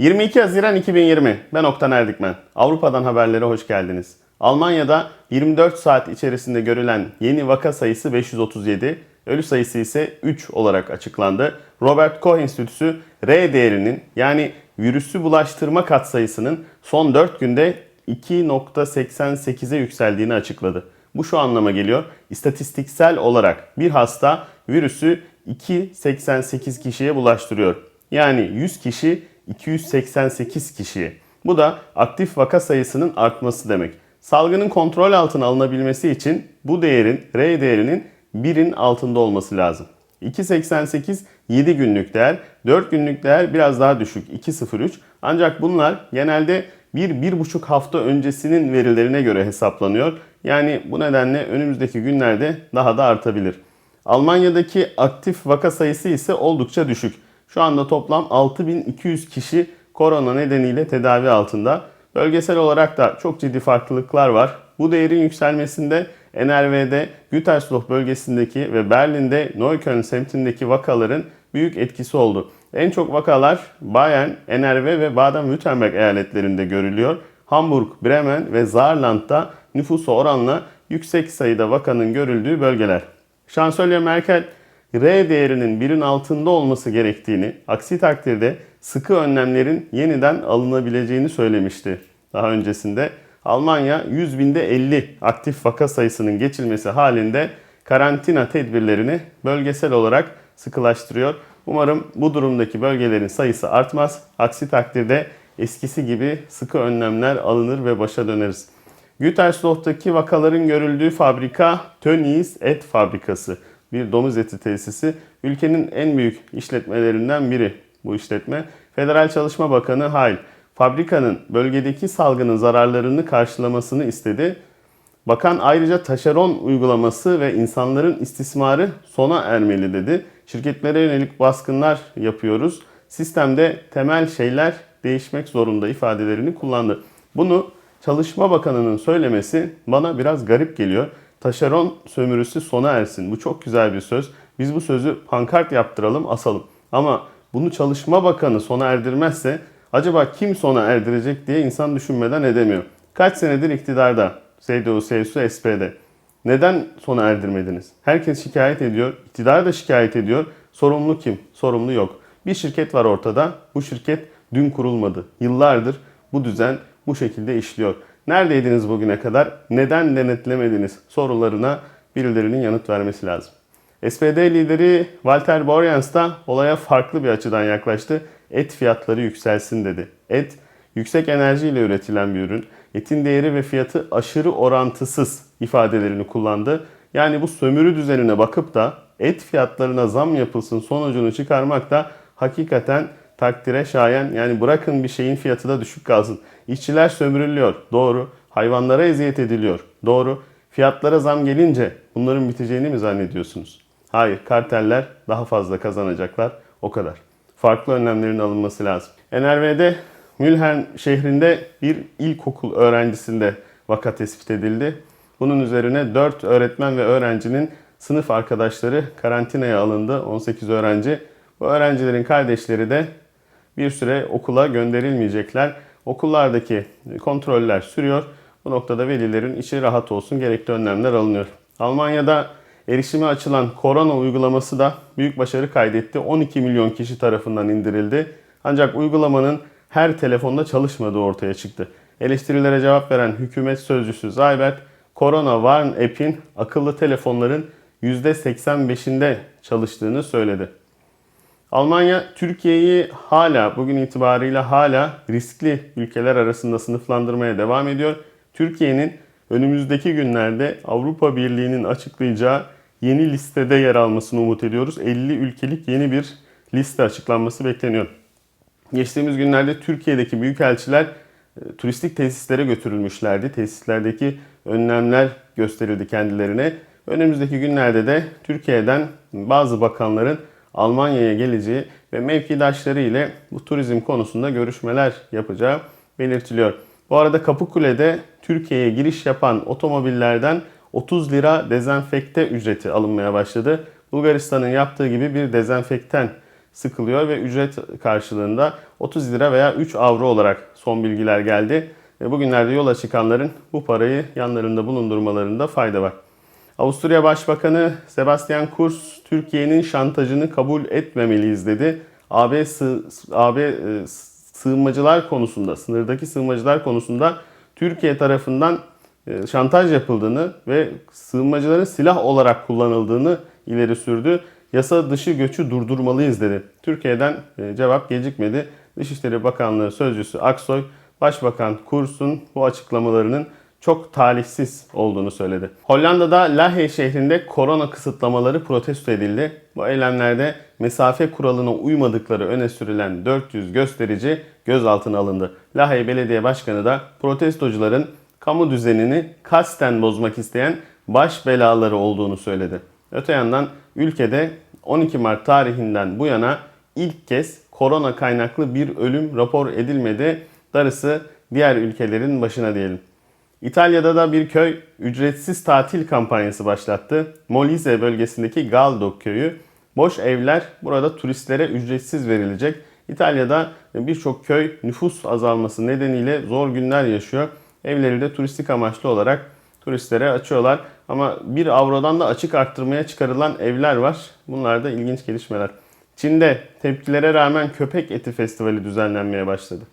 22 Haziran 2020. Ben Oktan Erdikmen. Avrupa'dan haberlere hoş geldiniz. Almanya'da 24 saat içerisinde görülen yeni vaka sayısı 537, ölü sayısı ise 3 olarak açıklandı. Robert Koch Enstitüsü R değerinin yani virüsü bulaştırma katsayısının son 4 günde 2.88'e yükseldiğini açıkladı. Bu şu anlama geliyor. İstatistiksel olarak bir hasta virüsü 2.88 kişiye bulaştırıyor. Yani 100 kişi 288 kişiye. Bu da aktif vaka sayısının artması demek. Salgının kontrol altına alınabilmesi için bu değerin, R değerinin 1'in altında olması lazım. 2.88 7 günlük değer, 4 günlük değer biraz daha düşük 2.03. Ancak bunlar genelde 1-1,5 hafta öncesinin verilerine göre hesaplanıyor. Yani bu nedenle önümüzdeki günlerde daha da artabilir. Almanya'daki aktif vaka sayısı ise oldukça düşük. Şu anda toplam 6200 kişi korona nedeniyle tedavi altında. Bölgesel olarak da çok ciddi farklılıklar var. Bu değerin yükselmesinde NRV'de Gütersloh bölgesindeki ve Berlin'de Neukölln semtindeki vakaların büyük etkisi oldu. En çok vakalar Bayern, NRV ve Baden-Württemberg eyaletlerinde görülüyor. Hamburg, Bremen ve Saarland'da nüfusu oranla yüksek sayıda vakanın görüldüğü bölgeler. Şansölye Merkel, R değerinin birin altında olması gerektiğini, aksi takdirde sıkı önlemlerin yeniden alınabileceğini söylemişti daha öncesinde. Almanya 100 binde 50 aktif vaka sayısının geçilmesi halinde karantina tedbirlerini bölgesel olarak sıkılaştırıyor. Umarım bu durumdaki bölgelerin sayısı artmaz. Aksi takdirde eskisi gibi sıkı önlemler alınır ve başa döneriz. Gütersloh'taki vakaların görüldüğü fabrika Tönnies Et Fabrikası. Bir domuz eti tesisi. Ülkenin en büyük işletmelerinden biri bu işletme. Federal Çalışma Bakanı Hayl, fabrikanın bölgedeki salgının zararlarını karşılamasını istedi. Bakan ayrıca taşeron uygulaması ve insanların istismarı sona ermeli dedi. Şirketlere yönelik baskınlar yapıyoruz. Sistemde temel şeyler değişmek zorunda ifadelerini kullandı. Bunu Çalışma Bakanı'nın söylemesi bana biraz garip geliyor. Taşeron sömürüsü sona ersin. Bu çok güzel bir söz. Biz bu sözü pankart yaptıralım, asalım. Ama bunu Çalışma Bakanı sona erdirmezse acaba kim sona erdirecek diye insan düşünmeden edemiyor. Kaç senedir iktidarda CDU, CSU, SPD. Neden sona erdirmediniz? Herkes şikayet ediyor, iktidar da şikayet ediyor. Sorumlu kim? Sorumlu yok. Bir şirket var ortada. Bu şirket dün kurulmadı. Yıllardır bu düzen bu şekilde işliyor. Neredeydiniz bugüne kadar? Neden denetlemediniz? Sorularına birilerinin yanıt vermesi lazım. SPD lideri Walter Borjans da olaya farklı bir açıdan yaklaştı. Et fiyatları yükselsin dedi. Et yüksek enerjiyle üretilen bir ürün. Etin değeri ve fiyatı aşırı orantısız ifadelerini kullandı. Yani bu sömürü düzenine bakıp da et fiyatlarına zam yapılsın sonucunu çıkarmak da hakikaten takdire şayan. Yani bırakın bir şeyin fiyatı da düşük kalsın. İşçiler sömürülüyor. Doğru. Hayvanlara eziyet ediliyor. Doğru. Fiyatlara zam gelince bunların biteceğini mi zannediyorsunuz? Hayır. Karteller daha fazla kazanacaklar. O kadar. Farklı önlemlerin alınması lazım. NRV'de Mülheim şehrinde bir ilkokul öğrencisinde vaka tespit edildi. Bunun üzerine 4 öğretmen ve öğrencinin sınıf arkadaşları karantinaya alındı. 18 öğrenci. Bu öğrencilerin kardeşleri de bir süre okula gönderilmeyecekler. Okullardaki kontroller sürüyor. Bu noktada velilerin içi rahat olsun gerekli önlemler alınıyor. Almanya'da erişime açılan korona uygulaması da büyük başarı kaydetti. 12 milyon kişi tarafından indirildi. Ancak uygulamanın her telefonda çalışmadığı ortaya çıktı. Eleştirilere cevap veren hükümet sözcüsü Zaybert, Corona Warn App'in akıllı telefonların %85'inde çalıştığını söyledi. Almanya Türkiye'yi hala bugün itibariyle hala riskli ülkeler arasında sınıflandırmaya devam ediyor. Türkiye'nin önümüzdeki günlerde Avrupa Birliği'nin açıklayacağı yeni listede yer almasını umut ediyoruz. 50 ülkelik yeni bir liste açıklanması bekleniyor. Geçtiğimiz günlerde Türkiye'deki büyükelçiler e, turistik tesislere götürülmüşlerdi. Tesislerdeki önlemler gösterildi kendilerine. Önümüzdeki günlerde de Türkiye'den bazı bakanların Almanya'ya geleceği ve mevkidaşları ile bu turizm konusunda görüşmeler yapacağı belirtiliyor. Bu arada Kapıkule'de Türkiye'ye giriş yapan otomobillerden 30 lira dezenfekte ücreti alınmaya başladı. Bulgaristan'ın yaptığı gibi bir dezenfektan sıkılıyor ve ücret karşılığında 30 lira veya 3 avro olarak son bilgiler geldi. E, Bugünlerde yola çıkanların bu parayı yanlarında bulundurmalarında fayda var. Avusturya Başbakanı Sebastian Kurz, Türkiye'nin şantajını kabul etmemeliyiz dedi. AB, sı- AB e, sığınmacılar konusunda, sınırdaki sığınmacılar konusunda Türkiye tarafından e, şantaj yapıldığını ve sığınmacıların silah olarak kullanıldığını ileri sürdü. Yasa dışı göçü durdurmalıyız dedi. Türkiye'den e, cevap gecikmedi. Dışişleri Bakanlığı Sözcüsü Aksoy, Başbakan Kurz'un bu açıklamalarının çok talihsiz olduğunu söyledi. Hollanda'da Lahey şehrinde korona kısıtlamaları protesto edildi. Bu eylemlerde mesafe kuralına uymadıkları öne sürülen 400 gösterici gözaltına alındı. Lahey Belediye Başkanı da protestocuların kamu düzenini kasten bozmak isteyen baş belaları olduğunu söyledi. Öte yandan ülkede 12 Mart tarihinden bu yana ilk kez korona kaynaklı bir ölüm rapor edilmedi. Darısı diğer ülkelerin başına diyelim. İtalya'da da bir köy ücretsiz tatil kampanyası başlattı. Molise bölgesindeki Galdo köyü. Boş evler burada turistlere ücretsiz verilecek. İtalya'da birçok köy nüfus azalması nedeniyle zor günler yaşıyor. Evleri de turistik amaçlı olarak turistlere açıyorlar. Ama bir avrodan da açık arttırmaya çıkarılan evler var. Bunlar da ilginç gelişmeler. Çin'de tepkilere rağmen köpek eti festivali düzenlenmeye başladı.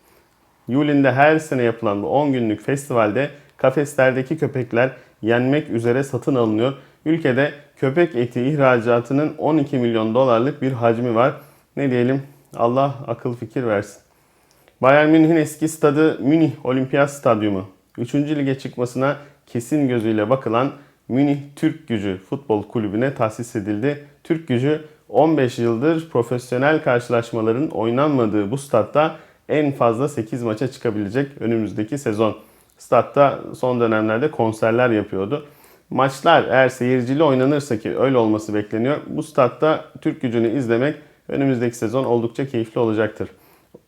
Yulin'de her sene yapılan bu 10 günlük festivalde kafeslerdeki köpekler yenmek üzere satın alınıyor. Ülkede köpek eti ihracatının 12 milyon dolarlık bir hacmi var. Ne diyelim Allah akıl fikir versin. Bayern Münih'in eski stadı Münih Olimpiyat Stadyumu. 3. lige çıkmasına kesin gözüyle bakılan Münih Türk Gücü Futbol Kulübü'ne tahsis edildi. Türk Gücü 15 yıldır profesyonel karşılaşmaların oynanmadığı bu statta en fazla 8 maça çıkabilecek önümüzdeki sezon. Statta son dönemlerde konserler yapıyordu. Maçlar eğer seyircili oynanırsa ki öyle olması bekleniyor. Bu statta Türk gücünü izlemek önümüzdeki sezon oldukça keyifli olacaktır.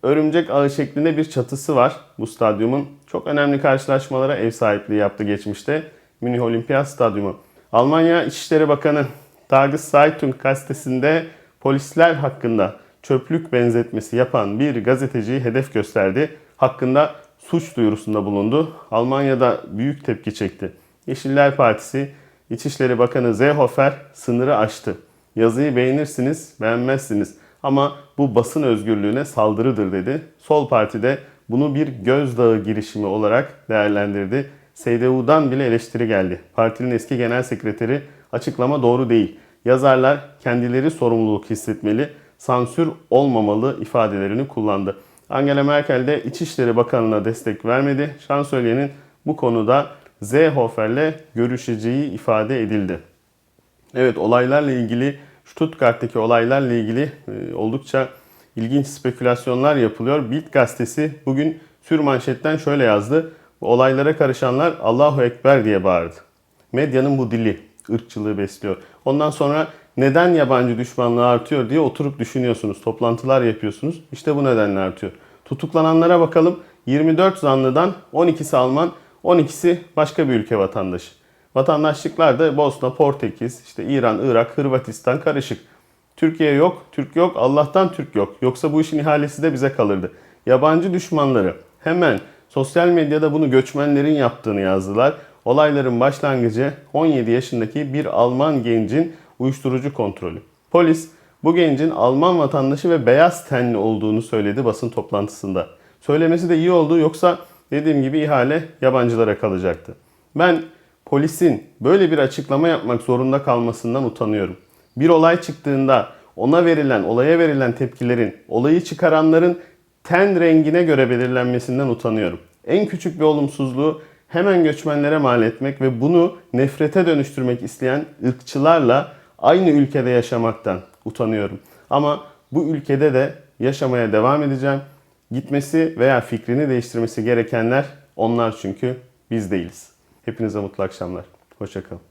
Örümcek ağı şeklinde bir çatısı var bu stadyumun. Çok önemli karşılaşmalara ev sahipliği yaptı geçmişte. Münih Olimpiyat Stadyumu. Almanya İçişleri Bakanı Tages Zeitung gazetesinde polisler hakkında çöplük benzetmesi yapan bir gazeteciyi hedef gösterdi. Hakkında suç duyurusunda bulundu. Almanya'da büyük tepki çekti. Yeşiller Partisi İçişleri Bakanı Seehofer sınırı aştı. Yazıyı beğenirsiniz, beğenmezsiniz ama bu basın özgürlüğüne saldırıdır dedi. Sol Parti de bunu bir gözdağı girişimi olarak değerlendirdi. CDU'dan bile eleştiri geldi. Partinin eski genel sekreteri açıklama doğru değil. Yazarlar kendileri sorumluluk hissetmeli, sansür olmamalı ifadelerini kullandı. Angela Merkel de İçişleri Bakanı'na destek vermedi. Şansölyenin bu konuda Seehofer'le görüşeceği ifade edildi. Evet olaylarla ilgili Stuttgart'taki olaylarla ilgili e, oldukça ilginç spekülasyonlar yapılıyor. Bild gazetesi bugün sür manşetten şöyle yazdı. Olaylara karışanlar Allahu Ekber diye bağırdı. Medyanın bu dili ırkçılığı besliyor. Ondan sonra neden yabancı düşmanlığı artıyor diye oturup düşünüyorsunuz. Toplantılar yapıyorsunuz. İşte bu nedenle artıyor. Tutuklananlara bakalım. 24 zanlıdan 12'si Alman, 12'si başka bir ülke vatandaşı. Vatandaşlıklar da Bosna, Portekiz, işte İran, Irak, Hırvatistan karışık. Türkiye yok, Türk yok, Allah'tan Türk yok. Yoksa bu işin ihalesi de bize kalırdı. Yabancı düşmanları hemen sosyal medyada bunu göçmenlerin yaptığını yazdılar. Olayların başlangıcı 17 yaşındaki bir Alman gencin uyuşturucu kontrolü. Polis bu gencin Alman vatandaşı ve beyaz tenli olduğunu söyledi basın toplantısında. Söylemesi de iyi oldu yoksa dediğim gibi ihale yabancılara kalacaktı. Ben polisin böyle bir açıklama yapmak zorunda kalmasından utanıyorum. Bir olay çıktığında ona verilen, olaya verilen tepkilerin, olayı çıkaranların ten rengine göre belirlenmesinden utanıyorum. En küçük bir olumsuzluğu hemen göçmenlere mal etmek ve bunu nefrete dönüştürmek isteyen ırkçılarla aynı ülkede yaşamaktan utanıyorum. Ama bu ülkede de yaşamaya devam edeceğim. Gitmesi veya fikrini değiştirmesi gerekenler onlar çünkü biz değiliz. Hepinize mutlu akşamlar. Hoşçakalın.